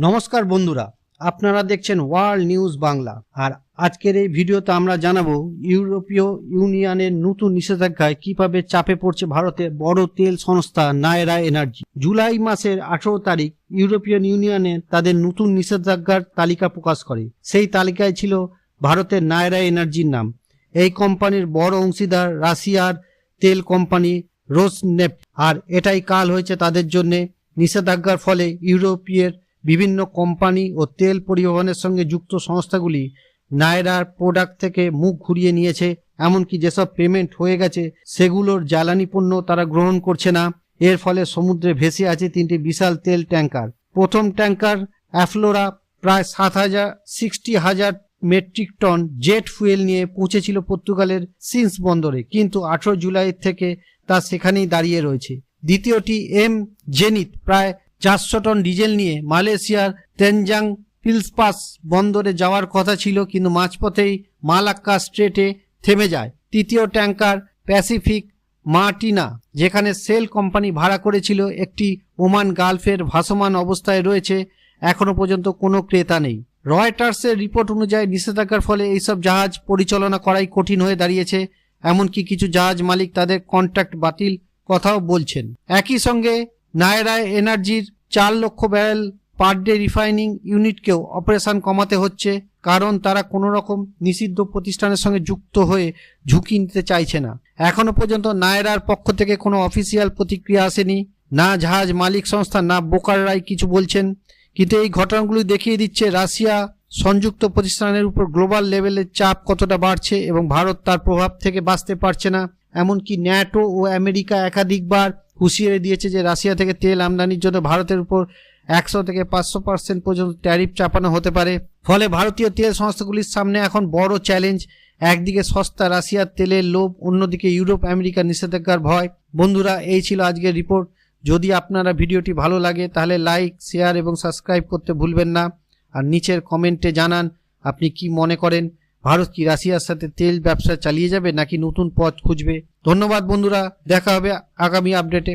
নমস্কার বন্ধুরা, আপনারা দেখছেন ওয়ার্ল্ড নিউজ বাংলা। আর আজকের এই ভিডিওতে আমরা জানাব ইউরোপীয় ইউনিয়নের নতুন নিষেধাজ্ঞায় কীভাবে চাপে পড়ছে ভারতের বড় তেল সংস্থা নায়রা এনার্জি। জুলাই মাসের আঠারো তারিখ ইউরোপিয়ান ইউনিয়নে তাদের নতুন নিষেধাজ্ঞার তালিকা প্রকাশ করে। সেই তালিকায় ছিল ভারতের নায়রা এনার্জির নাম। এই কোম্পানির বড় অংশীদার রাশিয়ার তেল কোম্পানি রোসনেফ আর এটাই কাল হয়েছে তাদের জন্য নিষেধাজ্ঞার ফলে ইউরোপীয় বিভিন্ন কোম্পানি ও তেল পরিবহনের সঙ্গে যুক্ত সংস্থাগুলি নায়রার প্রোডাক্ট থেকে মুখ ঘুরিয়ে নিয়েছে। এমনকি যেসব পেমেন্ট হয়ে গেছে, সেগুলোর জ্বালানি পণ্য তারা গ্রহণ করছে না। এর ফলে সমুদ্রে ভেসে আছে তিনটি বিশাল তেল ট্যাঙ্কার। প্রথম ট্যাঙ্কার অ্যাফ্লোরা প্রায় সাত হাজার, সিক্সটি হাজার মেট্রিক টন জেট ফুয়েল নিয়ে পৌঁছেছিল পর্তুগালের সিন্স বন্দরে, কিন্তু আঠারো জুলাই থেকে তা সেখানেই দাঁড়িয়ে রয়েছে। দ্বিতীয়টি এম জেনিত, প্রায় চারশো টন ডিজেল নিয়ে মালয়েশিয়ার তেনজাং পিলসপাস বন্দরে যাওয়ার কথা ছিল, কিন্তু মাঝপথেই মালাক্কা স্ট্রেটে থেমে যায়। তৃতীয় ট্যাঙ্কার প্যাসিফিক মার্টিনা, যেখানে সেল কোম্পানি ভাড়া করেছিল, একটি ওমান গালফের ভাসমান অবস্থায় রয়েছে, এখনও পর্যন্ত কোনো ক্রেতা নেই। রয়টার্সের রিপোর্ট অনুযায়ী নিষেধাজ্ঞার ফলে এইসব জাহাজ পরিচালনা করাই কঠিন হয়ে দাঁড়িয়েছে, এমনকি কিছু জাহাজ মালিক তাদের কন্ট্রাক্ট বাতিল কথাও বলছেন। একই সঙ্গে নায়রায় এনার্জির চার lakh barrel per day refining ইউনিটকেও operation কমাতে হচ্ছে, কারণ তারা কোনো রকম নিষিদ্ধ প্রতিষ্ঠানের সঙ্গে যুক্ত হয়ে ঝুঁকি নিতে চাইছে না। এখনও পর্যন্ত নায়রার পক্ষ থেকে কোনো অফিসিয়াল প্রতিক্রিয়া আসেনি। না জাহাজ মালিক সংস্থা, না বোকাররাই কিছু বলছেন, কিন্তু এই ঘটনাগুলি দেখিয়ে দিচ্ছে রাশিয়া সংযুক্ত প্রতিষ্ঠানের উপর গ্লোবাল লেভেলের চাপ কতটা বাড়ছে এবং ভারত তার প্রভাব থেকে বাঁচতে পারছে না। এমনকি ন্যাটো ও আমেরিকা একাধিকবার হুঁশিয়ারি দিয়েছে যে রাশিয়া থেকে তেল আমদানির জন্য ভারতের উপর একশো থেকে পাঁচশো পার্সেন্ট পর্যন্ত ট্যারিফ চাপানো হতে পারে। ফলে ভারতীয় তেল সংস্থাগুলির সামনে এখন বড় চ্যালেঞ্জ একদিকে সস্তা রাশিয়ার তেলের লোভ, অন্যদিকে ইউরোপ, আমেরিকার নিষেধাজ্ঞার ভয়। বন্ধুরা, এই ছিল আজকের রিপোর্ট যদি আপনারা ভিডিওটি ভালো লাগে, তাহলে লাইক শেয়ার এবং সাবস্ক্রাইব করতে ভুলবেন না। আর নিচের কমেন্টে জানান, আপনি কি মনে করেন? ভারত কি রাশিয়ার সাথে তেল ব্যবসা চালিয়ে যাবে নাকি নতুন পথ খুঁজবে? ধন্যবাদ বন্ধুরা, দেখা হবে আগামী আপডেটে